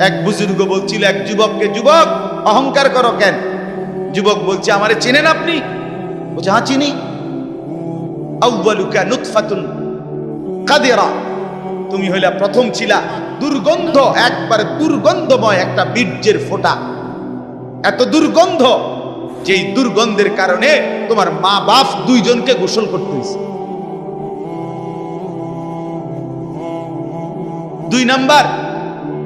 এক বুজুর্গ বলছিল, এক যুবককে, যুবক, অহংকার করো কেন? যুবক বলছে, আমারে চেনেন আপনি? বলছে হ্যাঁ চিনি। আউ্বালুকা নুতফাতুন কাদেরা। তুমি হইলা প্রথম ছিলা দুর্গন্ধ, একবার দুর্গন্ধময় একটা বীর্যের ফোঁটা। এত দুর্গন্ধ যেই দুর্গন্ধের কারণে তোমার মা বাপ দুইজনকে গোসল করতে দুই নাম্বার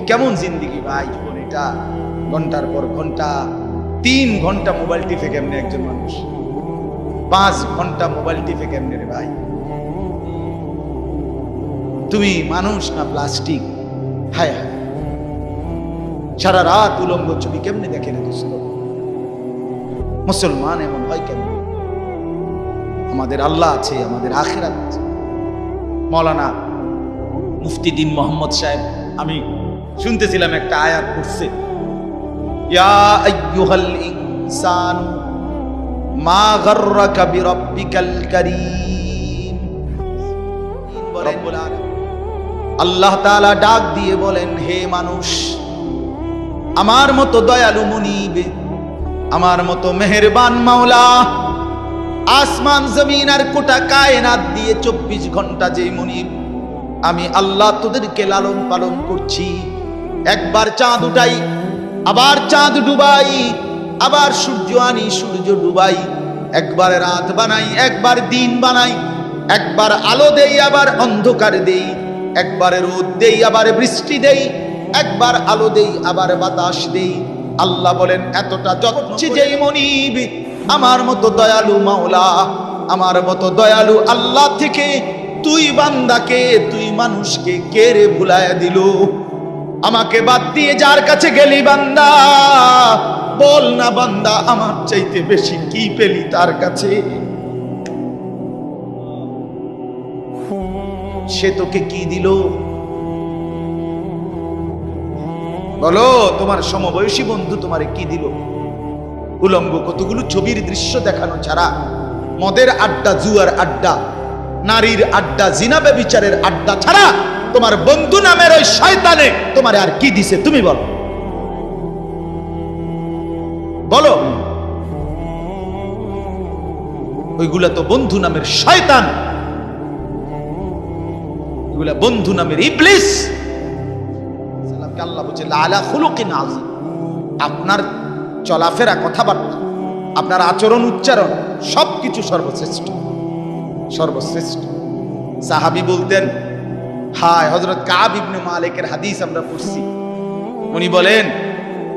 এ কেমন জিন্দিগি ভাই জীবন এটা? ঘণ্টার পর ঘণ্টা, তিন ঘণ্টা মোবাইল টিপে কেমনে একজন মানুষ? পাঁচ ঘণ্টা মোবাইল টিপে কেমনে রে ভাই? তুমি মানুষ না প্লাস্টিক? হায় হায়। সারা রাত উলঙ্গ ছবি কেমনে দেখে রে দোস্ত? মুসলমান এমন হয় কেন? আমাদের আল্লাহ আছে, আমাদের আখেরাত আছে। মৌলানা মুফতি দিন মোহাম্মদ সাহেব, আমি শুনতেছিলাম একটা আয়াত পড়ছে। ইয়া আলামিন। আল্লাহ তাআলা ডাক দিয়ে বলেন হে মানুষ আমার মতো দয়ালু মুনিব আমার মতো মেহেরবান মাওলা আসমান জমিন আর কোটা কায়নাত দিয়ে চব্বিশ ঘণ্টা যে মুনিব আমি আল্লাহ তোদেরকে লালন পালন করছি। একবার চাঁদ উঠাই, আবার চাঁদ ডুবাই, আবার সূর্য আনি, সূর্য ডুবাই। একবার রাত বানাই, একবার দিন বানাই, একবার আলো দেই, আবার অন্ধকার দেই। একবার রোদ দেই, আবার বৃষ্টি দেই, একবার আলো দেই, আবার বাতাস দেই। আল্লাহ বলেন, এতটা যত্ন যেই মনিব, আমার মতো দয়ালু মাওলা, আমার মতো দয়ালু আল্লাহ থেকে তুই বান্দাকে, তুই মানুষকে কেড়ে ভুলায় দিল? আমাকে বাদ দিয়ে যার কাছে গেলি বান্দা, বল না বান্দা, আমার চাইতে বেশি কি পেলি তার কাছে? সে তোকে কি দিল? বলো, তোমার সমবয়সী বন্ধু তোমারে কি দিল? উলঙ্গ কতগুলো ছবির দৃশ্য দেখানো ছাড়া, মদের আড্ডা, জুয়ার আড্ডা, নারীর আড্ডা জিনাবে বিচারের আড্ডা ছাড়া তোমার বন্ধু নামের ওই শয়তানে তোমার আর কি দিছে, তুমি বলো। বলো। ওইগুলা তো বন্ধু নামের শয়তান। এগুলা বন্ধু নামের ইবলিস। আল্লাহ বলছে লালা খুলুকিন আজিম আপনার চলাফেরা, কথাবার্তা, আপনার আচরণ, উচ্চারণ, সবকিছু সর্বশ্রেষ্ঠ। সর্বশ্রেষ্ঠ। সাহাবি বলতেন হায় হজরত কাব ইবনে মালিকের হাদিস আমরা পড়ছি। উনি বলেন,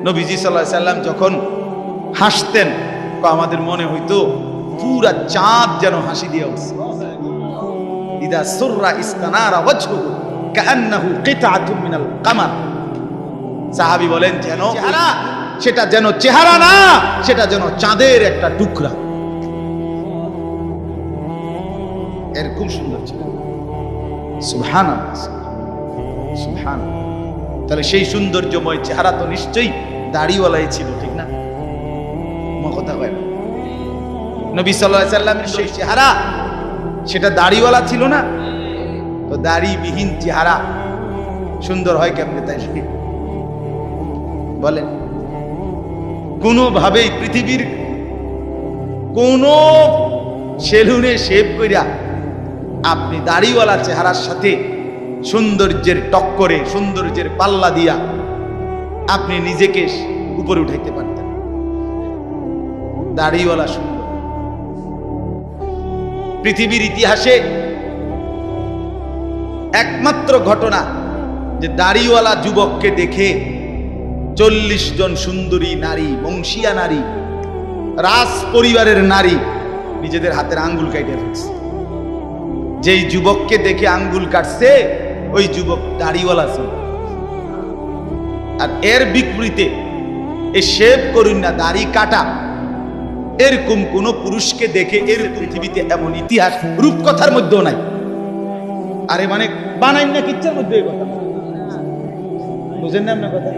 নবীজি সাল্লাহ সাল্লাম যখন হাসতেন আমাদের মনে হইতো, পুরা চাঁদ যেন হাসি দিয়ে উঠছে। ইদা সুররা ইস্তানারা মিনাল কামার। সাহাবী বলেন, যেন চেহারা, সেটা যেন চেহারা না, সেটা যেন চাঁদের একটা টুকরা। এরকম সুন্দর ছিল। তাহলে সেই সৌন্দর্যময় চেহারা তো নিশ্চয়ই দাড়িওয়ালাই ছিল, ঠিক না? কথা কয় নবী সাল্লামের সেই চেহারা, সেটা দাড়িওয়ালা ছিল না? তো দাড়িবিহীন চেহারা সুন্দর হয় কেমনে তাই বলেন। কোনোভাবেই পৃথিবীর কোন সেলুনে শেভ কইরা আপনি দাড়িওয়ালা চেহারার সাথে সৌন্দর্যের টক্করে, সৌন্দর্যের পাল্লা দিয়া আপনি নিজেকে উপরে উঠাইতে পারতেন। দাড়িওয়ালা সুন্দর। পৃথিবীর ইতিহাসে একমাত্র ঘটনা যে দাড়িওয়ালা যুবককে দেখে চল্লিশ জন সুন্দরী নারী, বংশিয়া নারী, রাজ পরিবারের নারী নিজেদের হাতের আঙ্গুল কাটে ফেলছে। যেই যুবককে দেখে আঙ্গুল কাটছে, ওই যুবক দাড়িওয়ালা ছিল। আর এর বিপরীতে এই শেভ করুন না, দাড়ি কাটা। এরকম কোন পুরুষকে দেখে এর পৃথিবীতে এমন ইতিহাস রূপকথার মধ্যেও নাই। আরে মানে বানাই না কিচ্ছার মধ্যে বুঝেন না কথা?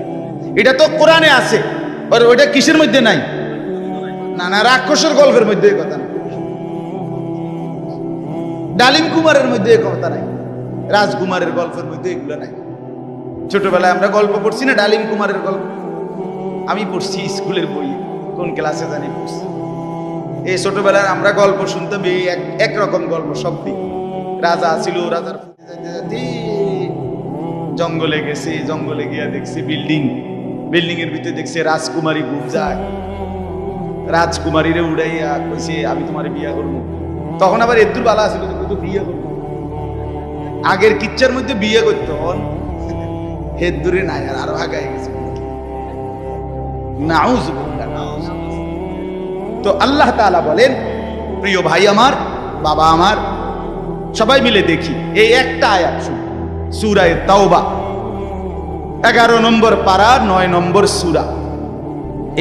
এটা তো কোরআনে আছে ওইটা কিসের মধ্যে নাই? না না রাক্ষসের গল্পের মধ্যে কথা। ডালিম কুমারের মধ্যে এই কথা নাই। রাজকুমারের গল্পের মধ্যে এগুলো নাই। ছোটবেলায় আমরা গল্প পড়ছি না, ডালিম কুমারের গল্প? আমি পড়ছি স্কুলের বই, কোন ক্লাসে জানি পড়ছি। এই ছোটবেলায় আমরা গল্প শুনতাম, এই এক- একরকম গল্প সব দিক রাজা ছিল, রাজার জঙ্গলে গেছে, জঙ্গলে গিয়া দেখছে বিল্ডিং। বিল্ডিং এর ভিতরে দেখছে রাজকুমারী ঘুম যায়। রাজকুমারীরে উড়াইয়া কইছে, আমি তোমার বিয়া করব। তখন আবার এদ্দুর বালা তো বিয়ে করব। আগের কিচ্ছার মধ্যে বিয়ে করতো হেদ্দুরে নাই, আর আরও আগায় গেছে। নাউজুবিল্লাহ। তো আল্লাহ তাআলা বলেন, প্রিয় ভাই আমার, বাবা আমার, সবাই মিলে দেখি, এই একটা আয়াত সুরায় তাওবা, এগারো নম্বর পারা, নয় নম্বর সুরা।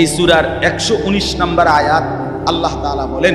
এই সুরার একশো উনিশ নম্বর আয়াত আল্লাহ তাআলা বলেন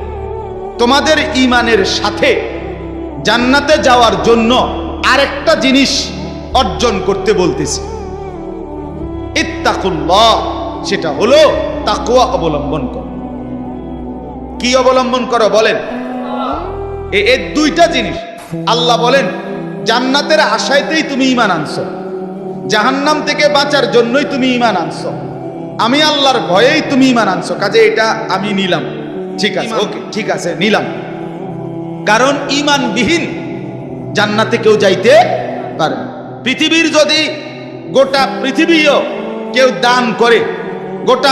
তোমাদের ইমানের সাথে জান্নাতে যাওয়ার জন্য আরেকটা জিনিস অর্জন করতে বলতেছি। সেটা হলো তাকুয়া অবলম্বন করো। কি অবলম্বন করো বলেন? এ- দুইটা জিনিস। আল্লাহ বলেন, জান্নাতের আশাইতেই তুমি ইমান আনছো। জাহান্নাম থেকে বাঁচার জন্যই তুমি ইমান আনছো। আমি আল্লাহর ভয়েই তুমি ইমান আনছো। কাজে এটা আমি নিলাম। ঠিক আছে ওকে ঠিক আছে নিলাম। কারণ ইমানবিহীন জান্নাতে কেউ যাইতে পারে পৃথিবীর যদি গোটা পৃথিবীও কেউ দান করে গোটা